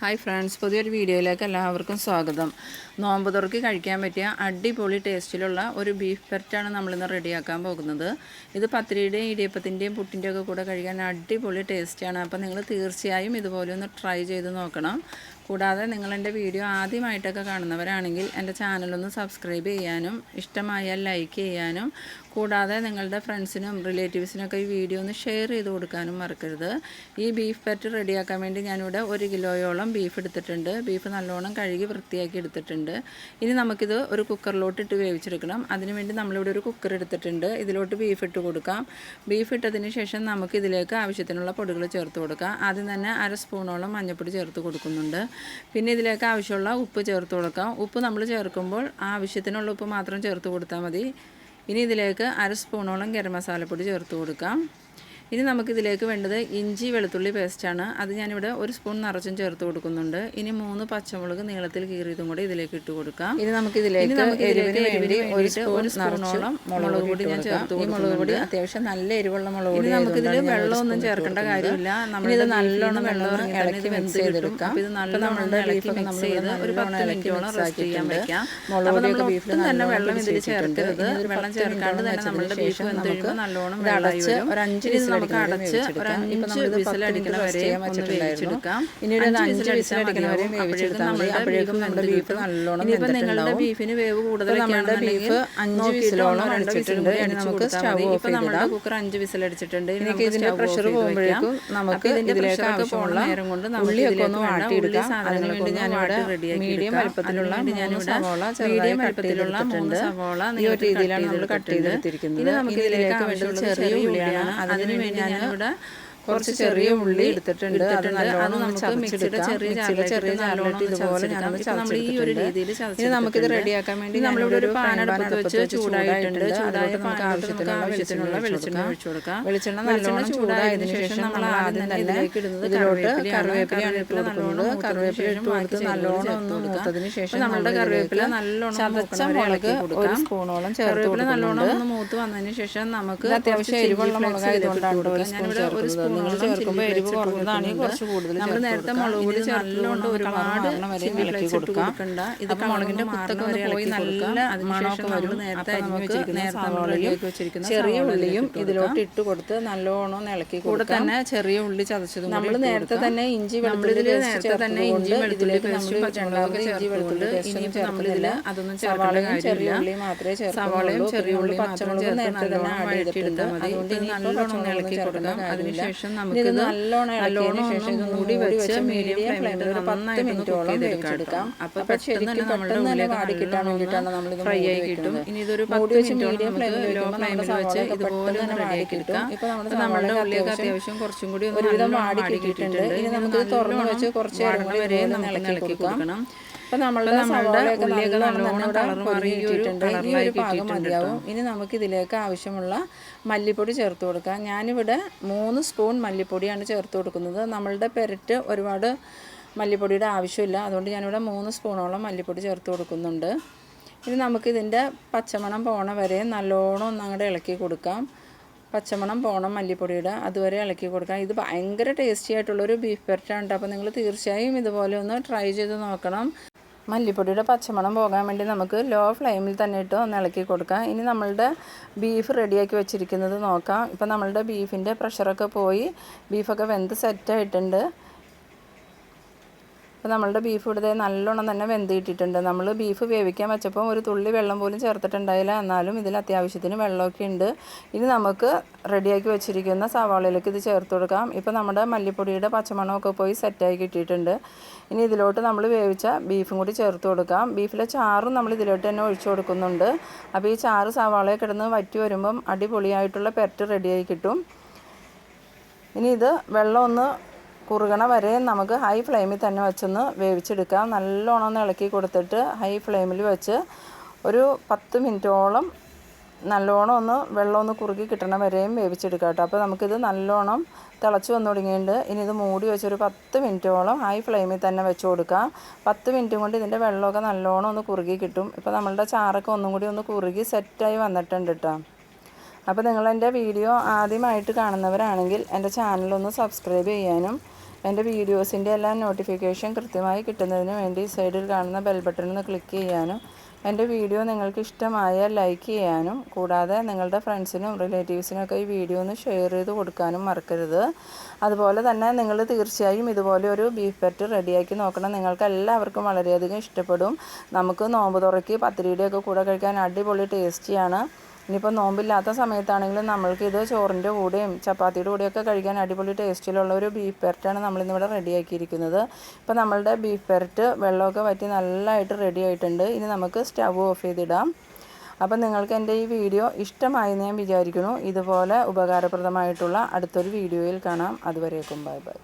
Hi friends പുതിയൊരു വീഡിയോയിലേക്ക് എല്ലാവർക്കും സ്വാഗതം. നോമ്പ് തുറക്കി കഴിക്കാൻ പറ്റിയ അടിപൊളി ടേസ്റ്റിലുള്ള ഒരു ബീഫ് പെരറ്റാണ് നമ്മളിന്ന് റെഡിയാക്കാൻ പോകുന്നത്. ഇത് പത്തിരിയുടെയും ഇടിയപ്പത്തിന്റെയും പുട്ടിന്റെയും ഒക്കെ കൂടെ കഴിക്കാൻ അടിപൊളി ടേസ്റ്റാണ്. അപ്പോൾ നിങ്ങൾ തീർച്ചയായും ഇതുപോലെ ഒന്ന് ട്രൈ ചെയ്ത് നോക്കണം. കൂടാതെ നിങ്ങൾ എന്റെ വീഡിയോ ആദ്യമായിട്ടൊക്കെ കാണുന്നവരാണെങ്കിൽ എന്റെ ചാനലൊന്ന് സബ്സ്ക്രൈബ് ചെയ്യാനും ഇഷ്ടമായാൽ ലൈക്ക് ചെയ്യാനും കൂടാതെ നിങ്ങളുടെ ഫ്രണ്ട്സിനും റിലേറ്റീവ്സിനൊക്കെ ഈ വീഡിയോ ഒന്ന് ഷെയർ ചെയ്ത് കൊടുക്കാനും മറക്കരുത്. ഈ ബീഫ് പറ്റ് റെഡിയാക്കാൻ വേണ്ടി ഞാനിവിടെ ഒരു കിലോയോളം ബീഫ് എടുത്തിട്ടുണ്ട്. ബീഫ് നല്ലോണം കഴുകി വൃത്തിയാക്കി എടുത്തിട്ടുണ്ട്. ഇനി നമുക്കിത് ഒരു കുക്കറിലോട്ട് ഇട്ട് വേവിച്ചെടുക്കണം. അതിനുവേണ്ടി നമ്മളിവിടെ ഒരു കുക്കർ എടുത്തിട്ടുണ്ട്. ഇതിലോട്ട് ബീഫ് ഇട്ട് കൊടുക്കാം. ബീഫ് ഇട്ടതിന് ശേഷം നമുക്ക് ഇതിലേക്ക് ആവശ്യത്തിനുള്ള പൊടികൾ ചേർത്ത് കൊടുക്കാം. ആദ്യം തന്നെ അര സ്പൂണോളം മഞ്ഞൾപ്പൊടി ചേർത്ത് കൊടുക്കുന്നുണ്ട്. പിന്നെ ഇതിലേക്ക് ആവശ്യമുള്ള ഉപ്പ് ചേർത്ത് കൊടുക്കാം. ഉപ്പ് നമ്മൾ ചേർക്കുമ്പോൾ ആവശ്യത്തിനുള്ള ഉപ്പ് മാത്രം ചേർത്ത് കൊടുത്താൽ മതി. ഇനി ഇതിലേക്ക് അര സ്പൂണോളം ഗരം മസാലപ്പൊടി ചേർത്ത് കൊടുക്കാം. ഇനി നമുക്കിതിലേക്ക് വേണ്ടത് ഇഞ്ചി വെളുത്തുള്ളി പേസ്റ്റാണ് അത് ഞാനിവിടെ ഒരു സ്പൂൺ നിറച്ചും ചേർത്ത് കൊടുക്കുന്നുണ്ട്. ഇനി മൂന്ന് പച്ചമുളക് നീളത്തിൽ കീറിയതും കൂടി ഇതിലേക്ക് ഇട്ട് കൊടുക്കാം. ഇനി നമുക്കിതിലേക്ക് എരിവിന് വേണ്ടി ഒരു സ്പൂൺ സ്പൂണോളം മുളക് പൊടി ഞാൻ ചേർത്ത് മുളക് പൊടി അത്യാവശ്യം നല്ല എരിവുള്ള മുളക് പൊടി നമുക്കിതിൽ വെള്ളമൊന്നും ചേർക്കേണ്ട കാര്യമില്ല. നമ്മളിത് നല്ലോണം വെള്ളം ഇളക്കി മിക്സ് ചെയ്തെടുക്കാം. ഇത് നല്ല നമ്മളുടെ ബീഫൊക്കെ മിക്സ് ചെയ്ത് ഒരു പത്ത് മിനിറ്റോളം റെസ്റ്റ് ചെയ്യാൻ വെക്കാം. അപ്പോൾ നമ്മൾ ഒട്ടും തന്നെ വെള്ളം ഇതിൽ ചേർക്കരുത്. വെള്ളം ചേർക്കാണ്ട് തന്നെ നമ്മളുടെ ബീഫ് വെന്ത് കഴിയുമ്പോൾ നല്ലോണം അടച്ച് ഒരു അഞ്ച് നമുക്ക് അടച്ച് ഒരു അഞ്ച് അടിക്കുന്ന വരെ ഒന്ന് വേവിച്ചെടുക്കാം. ഇനി ഒരു അഞ്ച് വിസിലടിക്കണ വരെ വേവിച്ചെടുത്താൽ മതി. അപ്പോഴേക്കും നമ്മുടെ ബീഫ് നല്ലോണം ഇനിയിപ്പോൾ നിങ്ങളുടെ ബീഫിന് വേവ് കൂടുതലൊക്കെയാണ് ബീഫ് അഞ്ച് വിസിലോളം അടിച്ചിട്ടുണ്ട് നമുക്ക് സ്റ്റൗ ഓഫ് നമ്മുടെ കുക്കർ അഞ്ച് വിസിലടിച്ചിട്ടുണ്ട്. ഇനി ഇതിന്റെ പ്രഷർ പോകുമ്പോഴേക്കും നമുക്ക് ഇതിലേക്ക് പോകുന്ന നേരം കൊണ്ട് ഉള്ളിയൊക്കെ ഒന്ന് വാട്ടിയെടുക്കാം. അതിന് വേണ്ടി ഞാനിവിടെ മീഡിയം വലുപ്പത്തിലുള്ള ഞാനിവിടെ സവോള മീഡിയം വലുപ്പത്തിലുള്ള മൂന്ന് സവോള ഈ ഒരു രീതിയിലാണ് നമ്മൾ കട്ട് ചെയ്തെടുത്തിരിക്കുന്നത്. ഇനി നമുക്ക് ഇതിലേക്ക് ആവശ്യമുള്ള ചെറിയ ഉള്ളിയാണ് അതിന് ഞാനിവിടെ കുറച്ച് ചെറിയ ഉള്ളി എടുത്തിട്ടുണ്ട്. അത് നല്ലോണം നമുക്ക് മിക്സിയുടെ ചെറിയ ചെറിയ ചാറിലിട്ട് ഇതുപോലെ നമ്മൾ ഈ ഒരു രീതിയിൽ ഇനി നമുക്കിത് റെഡിയാക്കാൻ വേണ്ടി നമ്മളിവിടെ ഒരു പാനടുപ്പത്ത് വെച്ച് ചൂടായിട്ടുണ്ട്. ചൂടായ നമുക്ക് ആവശ്യത്തിനുള്ള ആവശ്യത്തിനുള്ള വെളിച്ചെണ്ണ ഒഴിച്ചു കൊടുക്കാം. വെളിച്ചെണ്ണ നല്ലോണം ചൂടായതിനു ശേഷം നമ്മൾ ആദ്യം തന്നെ ഇതിലോട്ട് കറിവേപ്പിലയാണ് ഇട്ട് കൊടുക്കുന്നത് കറിവേപ്പില ഇട്ട് കൊടുത്ത് നല്ലോണം ഒന്ന് മൂത്തതിന് ശേഷം നമ്മുടെ കറിവേപ്പില നല്ലോണം ചതച്ച മുളക് ഒരു സ്പൂണോളം കറിവേപ്പില നല്ലോണം ഒന്ന് മൂത്ത് വന്നതിന് ശേഷം നമുക്ക് അത്യാവശ്യം എരിവുള്ള മുളകായതുകൊണ്ടാണ് ഞാനിവിടെ ഒരു സ്പൂൺ നിങ്ങൾ ചേർക്കുമ്പോൾ എരിവ് കുറഞ്ഞതാണെങ്കിൽ കുറച്ച് കൂടുതൽ നമ്മൾ നേരത്തെ മുളക് പൊടി ചേർത്തുകൊണ്ട് ഒരുപാട് ഇളക്കി കൊടുക്കാം. ഇത് മുളകിന്റെ കുത്തൊക്കെ വരെ പോയി നല്ല മണമൊക്കെ വരും നേരത്തെ നേരത്തെ വെച്ചിരിക്കുന്ന ചെറിയ ഉള്ളിയും ഇതിലോട്ട് ഇട്ട് കൊടുത്ത് നല്ലോണം ഇളക്കി കൂടെ തന്നെ ചെറിയ ഉള്ളി ചതച്ചതും നമ്മൾ നേരത്തെ തന്നെ ഇഞ്ചി വെളുത്തുള്ളി നേരത്തെ തന്നെ ഇഞ്ചി വെളുത്തുള്ളി പേസ്റ്റ് പച്ചമുളകൊക്കെ ഇഞ്ചി വെളുത്തുള്ളി നമ്മളിതിൽ അതൊന്നും സവാളയും ചെറിയ ഉള്ളി മാത്രമേ സവാളയും ചെറിയ ഉള്ളി പച്ചമുളക് നേരത്തെ തന്നെ ആഡ് ചെയ്തിട്ടുണ്ട് അതുകൊണ്ട് ഇനി നല്ലോണം ഇളക്കി കൊടുക്കാം അതിനുശേഷം ശേഷം നമുക്ക് നല്ലോണം മൂടി വെച്ച് മീഡിയം ഫ്ലെയിമിൽ ഒരു പത്ത് മിനിറ്റോളം വേവിച്ചെടുക്കാം അപ്പോൾ പെട്ടെന്ന് നമ്മുടെ ഉള്ളിലേക്ക് വാടി വേണ്ടിയിട്ടാണ് നമ്മൾ ഫ്രൈ ആയി കിട്ടും. ഇനി ഇതൊരു പത്ത് ഫ്ലെയിമിൽ ലോ ഫ്ലെയിമിൽ വെച്ച് ഇതുപോലെ ഒന്ന് റെഡി കിട്ടും. ഇപ്പോൾ നമ്മുടെ ഉള്ളിയൊക്കെ അത്യാവശ്യം കുറച്ചും കൂടി ഒരുവിധം വാടി കിട്ടിയിട്ടുണ്ട്. ഇനി നമുക്ക് തുറന്ന് വെച്ച് കുറച്ച് നേരം വരെ നമ്മൾ ഇളക്കി കൊടുക്കണം. അപ്പോൾ നമ്മളുടെ നമ്മളുടെ ഉള്ളിയൊക്കെ നല്ലോണം കളർ മാറിയിട്ടുണ്ട് ഈ ഒരു പാകം മതിയാവും. ഇനി നമുക്ക് ഇതിലേക്ക് ആവശ്യമുള്ള മല്ലിപ്പൊടി ചേർത്ത് കൊടുക്കാം. ഞാനിവിടെ മൂന്ന് സ്പൂൺ മല്ലിപ്പൊടിയാണ് ചേർത്ത് കൊടുക്കുന്നത്. നമ്മളുടെ പെരറ്റ് ഒരുപാട് മല്ലിപ്പൊടിയുടെ ആവശ്യമില്ല. അതുകൊണ്ട് ഞാനിവിടെ മൂന്ന് സ്പൂണോളം മല്ലിപ്പൊടി ചേർത്ത് കൊടുക്കുന്നുണ്ട്. ഇനി നമുക്കിതിന്റെ പച്ചമണം പോണ വരെ നല്ലോണം ഒന്ന് അങ്ങോട്ട് ഇളക്കി കൊടുക്കാം. പച്ചമണം പോണം മല്ലിപ്പൊടിയുടെ അതുവരെ ഇളക്കി കൊടുക്കാം. ഇത് ഭയങ്കര ടേസ്റ്റി ആയിട്ടുള്ളൊരു ബീഫ് പെരട്ടാണ് അപ്പോൾ നിങ്ങൾ തീർച്ചയായും ഇതുപോലെ ഒന്ന് ട്രൈ ചെയ്ത് നോക്കണം. മല്ലിപ്പൊടിയുടെ പച്ചമണം പോകാൻ വേണ്ടി നമുക്ക് ലോ ഫ്ലെയിമിൽ തന്നെ ഇട്ട് ഒന്ന് ഇളക്കി കൊടുക്കാം. ഇനി നമ്മളുടെ ബീഫ് റെഡിയാക്കി വെച്ചിരിക്കുന്നത് നോക്കാം. ഇപ്പം നമ്മളുടെ ബീഫിന്റെ പ്രഷറൊക്കെ പോയി. ബീഫൊക്കെ വെന്ത് സെറ്റായിട്ടുണ്ട് അപ്പോൾ നമ്മളുടെ ബീഫ് ഇവിടെ നല്ലോണം തന്നെ വെന്ത് കിട്ടിയിട്ടുണ്ട് നമ്മൾ ബീഫ് വേവിക്കാൻ വെച്ചപ്പോൾ ഒരു തുള്ളി വെള്ളം പോലും ചേർത്തിട്ടുണ്ടായില്ല. എന്നാലും ഇതിൽ അത്യാവശ്യത്തിന് വെള്ളമൊക്കെ ഉണ്ട്. ഇനി നമുക്ക് റെഡിയാക്കി വെച്ചിരിക്കുന്ന സവാളയിലേക്ക് ഇത് ചേർത്ത് കൊടുക്കാം. ഇപ്പോൾ നമ്മുടെ മല്ലിപ്പൊടിയുടെ പച്ചമണമൊക്കെ പോയി സെറ്റായി കിട്ടിയിട്ടുണ്ട്. ഇനി ഇതിലോട്ട് നമ്മൾ വേവിച്ച ബീഫും കൂടി ചേർത്ത് കൊടുക്കാം. ബീഫിലെ ചാറും നമ്മൾ ഇതിലോട്ട് തന്നെ ഒഴിച്ചു കൊടുക്കുന്നുണ്ട്. അപ്പോൾ ഈ ചാറ് സവാളയെ കിടന്ന് വറ്റി വരുമ്പം അടിപൊളിയായിട്ടുള്ള പെരട്ട് റെഡിയായി കിട്ടും. ഇനി ഇത് വെള്ളം ഒന്ന് കുറുകണ വരെ നമുക്ക് ഹൈ ഫ്ലെയിമിൽ തന്നെ വെച്ചൊന്ന് വേവിച്ചെടുക്കാം. നല്ലോണം ഇളക്കി കൊടുത്തിട്ട് ഹൈ ഫ്ലെയിമിൽ വെച്ച് ഒരു പത്ത് മിനിറ്റോളം നല്ലോണം ഒന്ന് വെള്ളം ഒന്ന് കുറുകി കിട്ടണ വരെയും വേവിച്ചെടുക്കാം കേട്ടോ. അപ്പോൾ നമുക്കിത് നല്ലോണം തിളച്ച് വന്നു തുടങ്ങിയിട്ടുണ്ട്. ഇനി ഇത് മൂടി വെച്ചൊരു പത്ത് മിനിറ്റോളം ഹൈ ഫ്ലെയിമിൽ തന്നെ വെച്ച് കൊടുക്കാം. പത്ത് മിനിറ്റ് കൊണ്ട് ഇതിന്റെ വെള്ളമൊക്കെ നല്ലോണം ഒന്ന് കുറുകി കിട്ടും. ഇപ്പോൾ നമ്മളുടെ ചാറൊക്കെ ഒന്നും കൂടി ഒന്ന് കുറുകി സെറ്റായി വന്നിട്ടുണ്ട് കേട്ടോ. അപ്പോൾ നിങ്ങളെന്റെ വീഡിയോ ആദ്യമായിട്ട് കാണുന്നവരാണെങ്കിൽ എന്റെ ചാനലൊന്ന് സബ്സ്ക്രൈബ് ചെയ്യാനും എന്റെ വീഡിയോസിന്റെ എല്ലാ നോട്ടിഫിക്കേഷൻ കൃത്യമായി കിട്ടുന്നതിന് വേണ്ടി സൈഡിൽ കാണുന്ന ബെൽ ബട്ടൺ ഒന്ന് ക്ലിക്ക് ചെയ്യാനും എന്റെ വീഡിയോ നിങ്ങൾക്ക് ഇഷ്ടമായാൽ ലൈക്ക് ചെയ്യാനും കൂടാതെ നിങ്ങളുടെ ഫ്രണ്ട്സിനും റിലേറ്റീവ്സിനൊക്കെ ഈ വീഡിയോ ഒന്ന് ഷെയർ ചെയ്ത് കൊടുക്കാനും മറക്കരുത്. അതുപോലെ തന്നെ നിങ്ങൾ തീർച്ചയായും ഇതുപോലെ ഒരു ബീഫ് പെറ്റ് റെഡിയാക്കി നോക്കണം. നിങ്ങൾക്ക് എല്ലാവർക്കും വളരെയധികം ഇഷ്ടപ്പെടും. നമുക്ക് നോമ്പ് തുറക്കി പത്തിരിയുടെയൊക്കെ കൂടെ കഴിക്കാൻ അടിപൊളി ടേസ്റ്റിയാണ് ഇനിയിപ്പോൾ നോമ്പില്ലാത്ത സമയത്താണെങ്കിലും നമ്മൾക്ക് ഇത് ചോറിന്റെ കൂടെയും ചപ്പാത്തിയുടെ കൂടെയൊക്കെ കഴിക്കാൻ അടിപൊളി ടേസ്റ്റിലുള്ള ഒരു ബീഫ് പെരട്ടാണ് നമ്മളിന്നിവിടെ റെഡിയാക്കിയിരിക്കുന്നത്. ഇപ്പോൾ നമ്മളുടെ ബീഫ് പെരട്ട് വെള്ളമൊക്കെ വറ്റി നല്ലതായിട്ട് റെഡി ആയിട്ടുണ്ട്. ഇനി നമുക്ക് സ്റ്റവ് ഓഫ് ചെയ്തിടാം. അപ്പം നിങ്ങൾക്ക് എന്റെ ഈ വീഡിയോ ഇഷ്ടമായെന്ന് ഞാൻ വിചാരിക്കുന്നു. ഇതുപോലെ ഉപകാരപ്രദമായിട്ടുള്ള അടുത്തൊരു വീഡിയോയിൽ കാണാം. അതുവരേക്കും ബൈ ബൈ.